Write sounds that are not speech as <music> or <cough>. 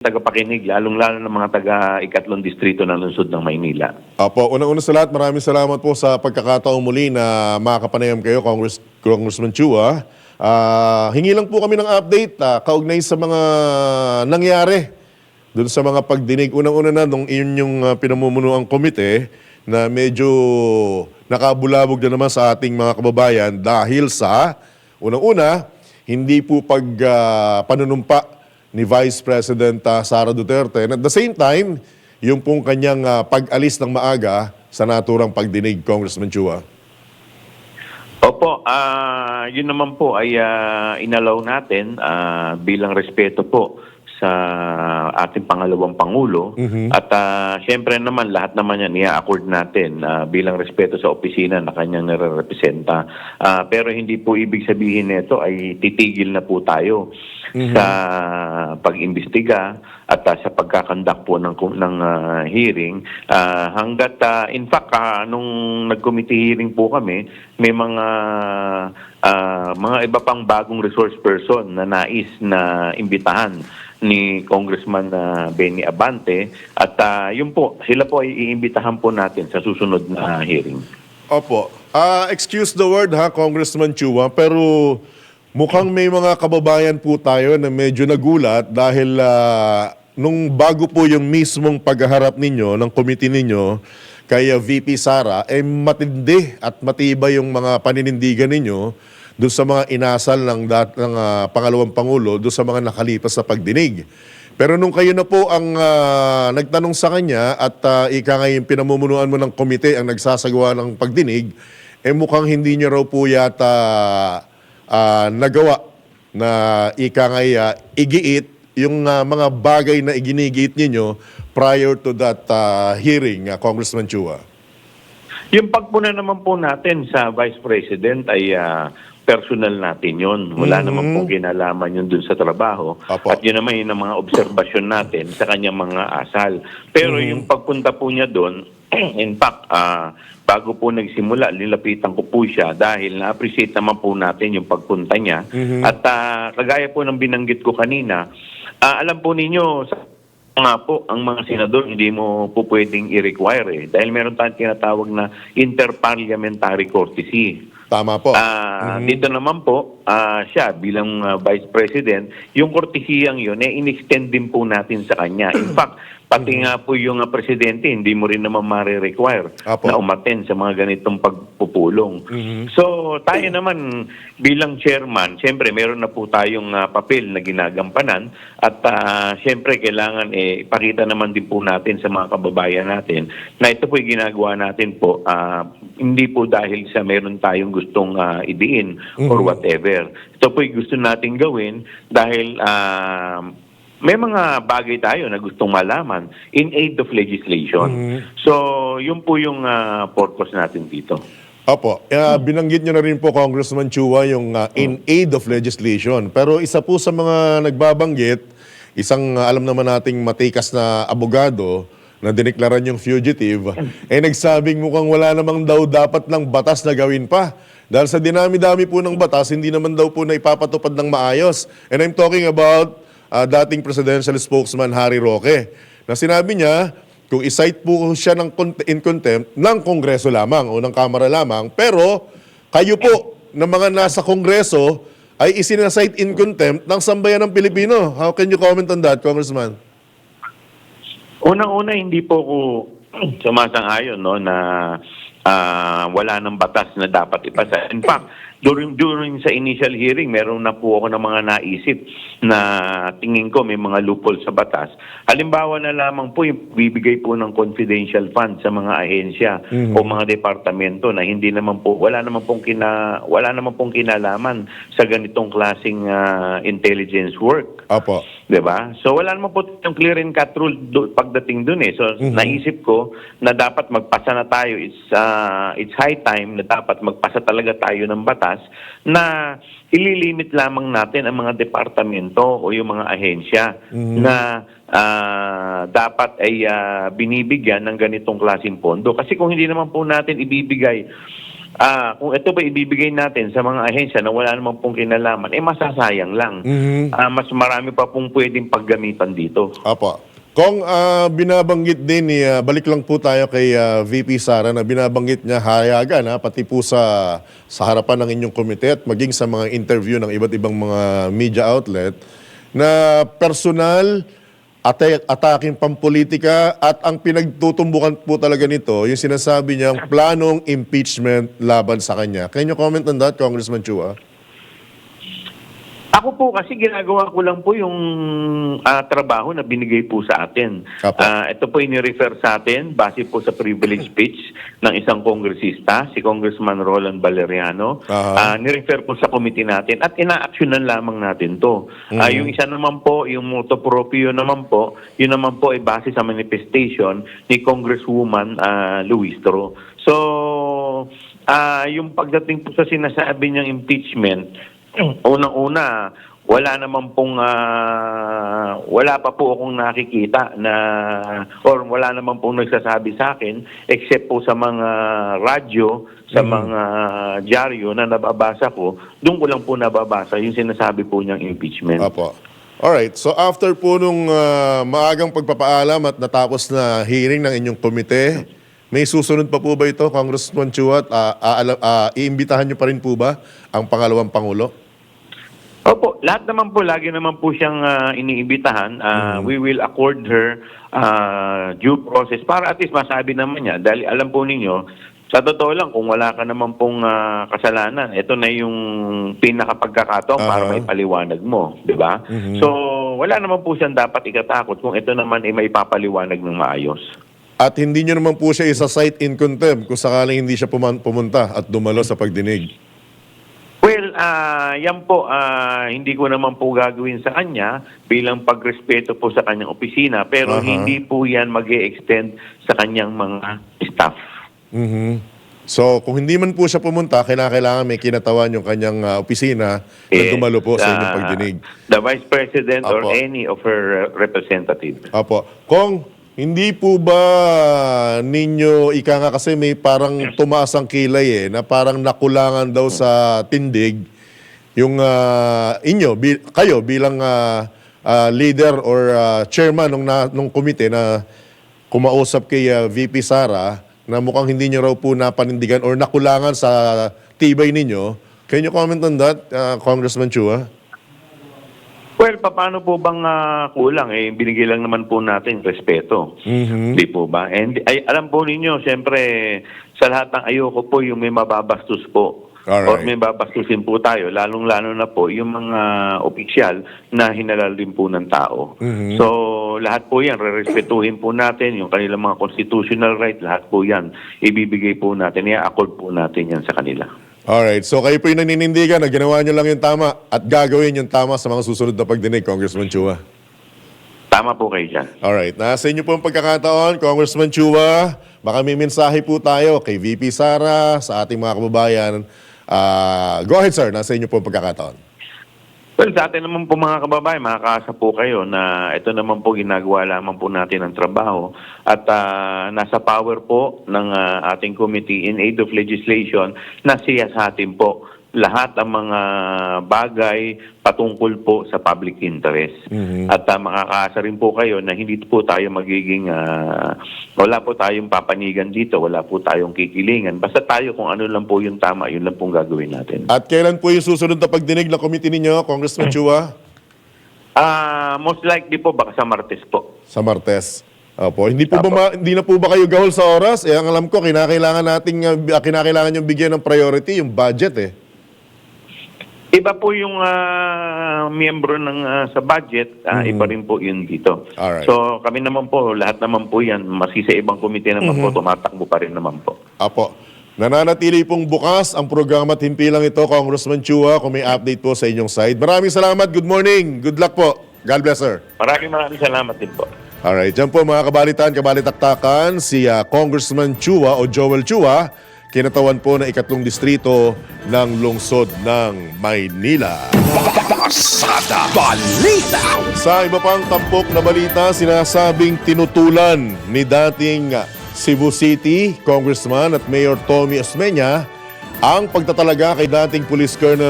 tagapakinig, lalong-lalo ng mga taga-ikatlong distrito ng lungsod ng Maynila. Opo, unang-una sa lahat, maraming salamat po sa pagkakataong muli na makapanayam kayo, Congress, Congressman Chua. Ah, hingi lang po kami ng update ah, kaugnay sa mga nangyari doon sa mga pagdinig. Unang-una na nung iyon yung uh, pinamumunuang komite na medyo nakabulabog na naman sa ating mga kababayan dahil sa, unang-una, hindi po pag ah, panunumpa ni Vice President ah, Sara Duterte. And at the same time, yung pong kanyang ah, pag-alis ng maaga sa naturang pagdinig, Congressman Chua. Opo, ah yun naman po ay ah, inalaw natin ah, bilang respeto po sa ating pangalawang pangulo at ah, syempre naman lahat naman yan i-accord natin ah, bilang respeto sa opisina na kanyang nare-representa. Ah, pero hindi po ibig sabihin nito ay titigil na po tayo sa pag-imbestiga at ah, sa pagkakandak po ng ng ah, hearing Ah, hangga't ah, in fact ah, nung nag-committee hearing po kami may mga ah, mga iba pang bagong resource person na nais na imbitahan ni Congressman ah, Benny Abante at ah, yun po sila po ay iimbitahan po natin sa susunod na hearing. Opo. Ah, excuse the word ha, Congressman Chua, pero mukhang may mga kababayan po tayo na medyo nagulat dahil ah, nung bago po yung mismong pagharap ninyo, ng committee ninyo, kay ah, VP Sara, eh matindi at matibay yung mga paninindigan ninyo doon sa mga inasal ng, dat, ng ah, pangalawang pangulo, doon sa mga nakalipas sa pagdinig. Pero nung kayo na po ang ah, nagtanong sa kanya at uh, ika nga yung pinamumunuan mo ng komite ang nagsasagawa ng pagdinig, eh mukhang hindi niyo raw po yata ah, nagawa na ika nga ah, igiit yung ah, mga bagay na iginigiit ninyo prior to that ah, hearing, ah, Congressman Chua. Yung pagpuna naman po natin sa Vice President ay ah, personal natin yon. Wala naman po kinalaman yun dun sa trabaho. Apo. At yun naman yun ang mga obserbasyon natin sa kanyang mga asal. Pero yung pagpunta po niya doon, <clears throat> in fact, ah, bago po nagsimula, nilapitan ko po siya dahil na-appreciate naman po natin yung pagpunta niya. At ah, kagaya po ng binanggit ko kanina, ah, alam po ninyo, sa nga po, ang mga senador hindi mo po pwedeng i-require eh. Dahil meron tayong tinatawag na interparliamentary courtesy. Tama po. Ah, Dito naman po, ah, siya bilang ah, Vice President, yung kortesiyang yun, eh, in-extend din po natin sa kanya. In fact, pati nga po yung ah, Presidente, hindi mo rin naman mare-require Apo. na umaten sa mga ganitong pagpupulong. So, tayo naman bilang chairman, siyempre meron na po tayong ah, papel na ginagampanan at ah, siyempre kailangan eh, ipakita naman din po natin sa mga kababayan natin na ito po ginagawa natin po ah, hindi po dahil sa meron tayong gustong ah, idiin or whatever. Ito po gusto natin gawin dahil ah, may mga bagay tayo na gustong malaman in aid of legislation. So, yun po yung ah, purpose natin dito. Opo, uh, binanggit nyo na rin po, Congressman Chua, yung uh, in aid of legislation. Pero isa po sa mga nagbabanggit, isang uh, alam naman nating matikas na abogado na diniklaran yung fugitive, eh nagsabing mukhang wala namang daw dapat ng batas na gawin pa. Dahil sa dinami-dami po ng batas, hindi naman daw po na ipapatupad ng maayos. And I'm talking about uh, dating presidential spokesman Harry Roque, na sinabi niya, kung isight po siya ng in contempt ng Kongreso lamang o ng Kamara lamang, pero kayo po na mga nasa Kongreso ay isinasight in contempt ng sambayan ng Pilipino. How can you comment on that, Congressman? Unang-una, hindi po ko sumasang-ayon no, na ah, wala ng batas na dapat ipasa. In fact, during, during sa initial hearing, meron na po ako ng mga naisip na tingin ko may mga loophole sa batas. Halimbawa na lamang po yung bibigay po ng confidential fund sa mga ahensya o mga departamento na hindi naman po, wala naman pong, kina, wala naman pong kinalaman sa ganitong klaseng ah, intelligence work. Apo. 'Di ba? So wala naman po yung clear and cut rule do, pagdating dun eh. So naisip ko na dapat magpasa na tayo. It's uh, it's high time na dapat magpasa talaga tayo ng batas na ililimit lamang natin ang mga departamento o yung mga ahensya na ah, dapat ay ah, binibigyan ng ganitong klaseng pondo. Kasi kung hindi naman po natin ibibigay ah, kung ito ba ibibigay natin sa mga ahensya na wala namang pong kinalaman, eh masasayang lang. Mhm. Ah, mas marami pa pong pwedeng paggamitan dito. Apo. Kung ah, binabanggit din ni, ah, balik lang po tayo kay ah, VP Sara na binabanggit niya hayagan ha, pati po sa, sa harapan ng inyong komite at maging sa mga interview ng iba't ibang mga media outlet na personal ate- ataking pampolitika at ang pinagtutumbukan po talaga nito, yung sinasabi niyang planong impeachment laban sa kanya. Can you comment on that, Congressman Chua? Ako po kasi ginagawa ko lang po yung ah, trabaho na binigay po sa atin. Apo. Ah, ito po ini-refer sa atin base po sa privilege speech ng isang kongresista, si Congressman Roland Valeriano. Aha. Ah, ni-refer po sa committee natin at ina-actionan lamang natin to. Ah, yung isa naman po, yung moto proprio naman po, yun naman po ay base sa manifestation ni Congresswoman ah, Luis Tro. So, ah, yung pagdating po sa sinasabi niyang impeachment, unang-una, wala naman pong ah, wala pa po akong nakikita na or wala naman pong nagsasabi sa akin except po sa mga radyo, sa mga dyaryo na nababasa ko, doon ko lang po nababasa yung sinasabi po niyang impeachment. Apo. Alright, so after po nung ah, maagang pagpapaalam at natapos na hearing ng inyong komite, may susunod pa po ba ito, Congressman Chuat? Ah, aala- ah, iimbitahan niyo pa rin po ba ang pangalawang Pangulo? Opo, lahat naman po, lagi naman po siyang ah, iniimbitahan. Ah, We will accord her ah, due process para at least masabi naman niya. Dahil alam po ninyo, sa totoo lang, kung wala ka naman pong ah, kasalanan, ito na yung pinakapagkakataon para Aha. may paliwanag mo. di ba? So, wala naman po siyang dapat ikatakot kung ito naman ay may papaliwanag ng maayos. At hindi niyo naman po siya isa-cite in contempt kung sakaling hindi siya pumunta at dumalo sa pagdinig. Well, ah, yan po, ah, hindi ko naman po gagawin sa kanya bilang pagrespeto po sa kanyang opisina, pero Aha. hindi po yan mag extend sa kanyang mga staff. Mhm. So, kung hindi man po siya pumunta, kailangan may kinatawan yung kanyang ah, opisina na Eh, dumalo po sa inyong pagdinig. The Vice President or Apo. any of her uh, representative. Apo. Kung hindi po ba ninyo, ika nga kasi may parang tumaas ang kilay eh, na parang nakulangan daw sa tindig yung ah, inyo, bi- kayo bilang ah, ah, leader or ah, chairman nung, na, nung komite na kumausap kay ah, VP Sara na mukhang hindi nyo raw po napanindigan or nakulangan sa tibay ninyo. Can you comment on that, ah, Congressman Chua? Well, paano po bang ah, kulang? Eh, binigay lang naman po natin respeto. Mhm. Di po ba? And ay, alam po ninyo, siyempre, sa lahat ng ayoko po yung may mababastos po. Alright. Or may babastusin po tayo, lalong-lalo na po yung mga opisyal na hinalal din po ng tao. Mhm. So, lahat po yan, rerespetuhin po natin yung kanilang mga constitutional right, lahat po yan, ibibigay po natin, i-accord po natin yan sa kanila. Alright, so kayo po yung naninindigan na ginawa nyo lang yung tama at gagawin yung tama sa mga susunod na pagdinig, Congressman Chua. Tama po kayo dyan. Alright, nasa inyo po ang pagkakataon, Congressman Chua. Baka may mensahe po tayo kay VP Sara, sa ating mga kababayan. Ah, go ahead, sir. Nasa inyo po ang pagkakataon. Well, sa atin naman po mga kababayan, makakaasa po kayo na ito naman po ginagawa lamang po natin ang trabaho. At ah, nasa power po ng ah, ating Committee in Aid of Legislation na siyasatin po lahat ng mga bagay patungkol po sa public interest. At ah, makakaasa rin po kayo na hindi po tayo magiging, ah, wala po tayong papanigan dito, wala po tayong kikilingan. Basta tayo kung ano lang po yung tama, yun lang pong gagawin natin. At kailan po yung susunod na pagdinig na committee ninyo, Congressman Chua? Ah, most likely po baka sa Martes po. Sa Martes. Opo. Hindi po ba Apo. hindi na po ba kayo gahol sa oras? Eh, ang alam ko, kinakailangan nating, kinakailangan yung bigyan ng priority, yung budget eh. Iba po yung ah, miyembro ng ah, sa budget, ah, iba rin po yun dito. Mm-hmm. Alright. So kami naman po, lahat naman po yan, maski sa ibang komite naman Mm-hmm. po, tumatakbo pa rin naman po. Apo. Nananatili pong bukas ang programa at himpilang ito, Congressman Chua, kung may update po sa inyong side. Maraming salamat. Good morning. Good luck po. God bless, sir. Maraming maraming salamat din po. Alright, dyan po mga kabalitan, kabalitaktakan, si ah, Congressman Chua o Joel Chua, kinatawan po ng ikatlong distrito ng lungsod ng Maynila. Pasada Balita Sa iba pang tampok na balita, sinasabing tinutulan ni dating Cebu City Congressman at Mayor Tommy Osmeña ang pagtatalaga kay dating Police Colonel